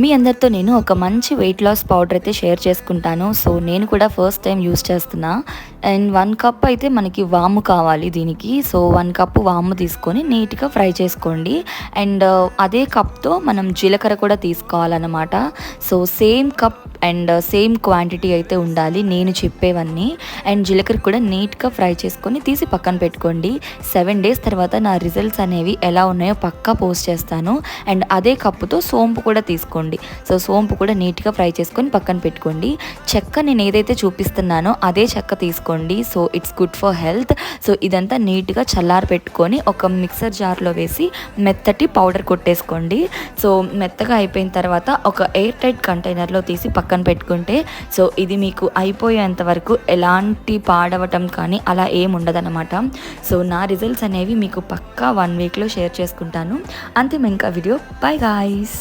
మీ అందరితో నేను ఒక మంచి వెయిట్ లాస్ పౌడర్ అయితే షేర్ చేసుకుంటాను. సో నేను కూడా ఫస్ట్ టైం యూస్ చేస్తున్నా. అండ్ వన్ కప్ అయితే మనకి వాము కావాలి దీనికి. సో వన్ కప్ వాము తీసుకొని నీట్గా ఫ్రై చేసుకోండి. అండ్ uh, అదే కప్తో మనం జీలకర్ర కూడా తీసుకోవాలన్నమాట. So same cup and same quantity అయితే ఉండాలి నేను చెప్పేవన్నీ. అండ్ జీలకర్ర కూడా నీట్గా ఫ్రై చేసుకొని తీసి పక్కన పెట్టుకోండి. సెవెన్ డేస్ తర్వాత నా రిజల్ట్స్ అనేవి ఎలా ఉన్నాయో పక్కా పోస్ట్ చేస్తాను. అండ్ అదే కప్పుతో సోంపు కూడా తీసుకోండి. సో సోంపు కూడా నీట్గా ఫ్రై చేసుకొని పక్కన పెట్టుకోండి. చెక్క నేను ఏదైతే చూపిస్తున్నానో అదే చెక్క పెట్టుకోండి so it's good for health so ఇదంతా నీట్గా చల్లారి పెట్టుకొని ఒక మిక్సర్ జార్లో వేసి మెత్తటి పౌడర్ కొట్టేసుకోండి. సో మెత్తగా అయిపోయిన తర్వాత ఒక ఎయిర్ టైట్ కంటైనర్లో తీసి పక్కన పెట్టుకుంటే సో ఇది మీకు అయిపోయేంత వరకు ఎలాంటి పాడవటం కానీ అలా ఏం ఉండదన్నమాట. సో నా రిజల్ట్స్ అనేవి మీకు పక్కా వన్ వీక్లో షేర్ చేసుకుంటాను. అంతే ఇంకా వీడియో బై గాయస్